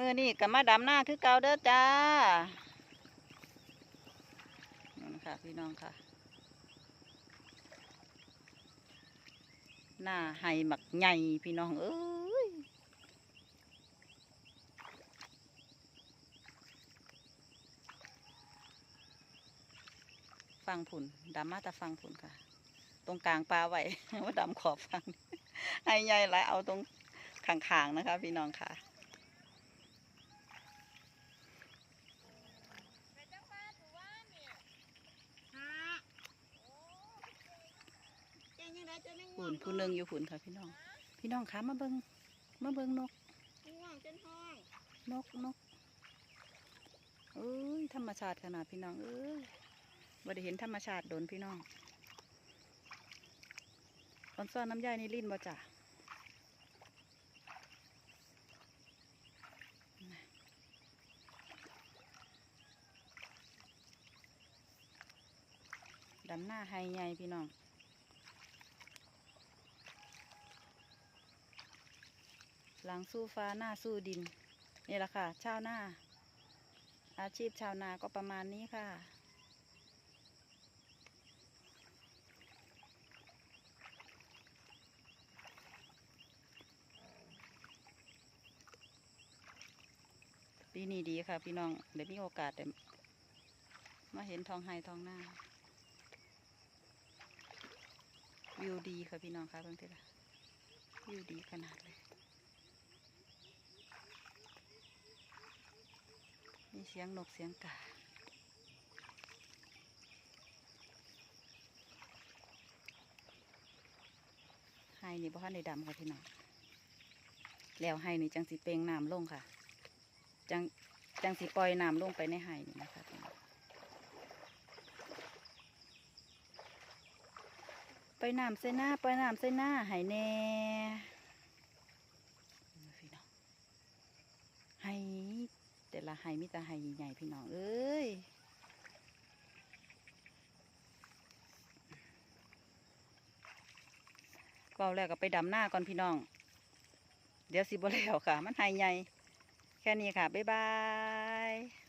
มือนี่กับมาดำหน้าคือเก่าเด้อจ้านั่นค่ะพี่น้องค่ะ หน้าไห้หมักใหญ่พี่น้องเอ้ยฟังผุนดำมาแต่ฟังผุนค่ะ ตรงกลางปลาไหวว่าดำขอบฟังไห้ใหญ่หลายเอาตรงขางๆนะคะ พี่น้องค่ะ ผุนผู้หนึ่งอยู่ผุนค่ะพี่น้อง พี่น้องคะมาเบิงมาเบิงนกนกนกเอ้ยธรรมชาติขนาดพี่น้อง เอ้ยบ่ได้เห็นธรรมชาติโดนพี่น้องตอนซ่อนน้ำย่ายนี่ลิ้นบ่จ้ะดำหน้าไฮใหญ่พี่น้อง หลังสู้ฟ้าหน้าสู้ดิน นี่แหละค่ะชาวนาอาชีพชาวนาก็ประมาณนี้ค่ะ ปีนี้ดีค่ะ พี่น้องเดี๋ยวมีโอกาสเดี๋ยวมาเห็นทองไฮทองหน้า วิวดีค่ะพี่น้องค่ะเพิ่งเท่าไหร่วิวดีขนาดเลย เสียงนกเสียงกาไฮนี่บ่ทันได้ดำค่ะพี่น้อง แล้วไฮนี่จังสิเปลงน้ำลงค่ะ จังจังสิปล่อยน้ำลงไปในไฮนี่นะคะพี่น้องไปน้ำใส่หน้าไปน้ำใส่หน้าไฮแน่พี่น้องไฮ แต่ละ ไฮมีตาไฮใหญ่ๆพี่น้องเอ้ยเบาแล้วก็ไปดำหน้าก่อนพี่น้อง เดี๋ยวสิบ่แล้วค่ะ มันไฮใหญ่ แค่นี้ค่ะ บ๊ายบาย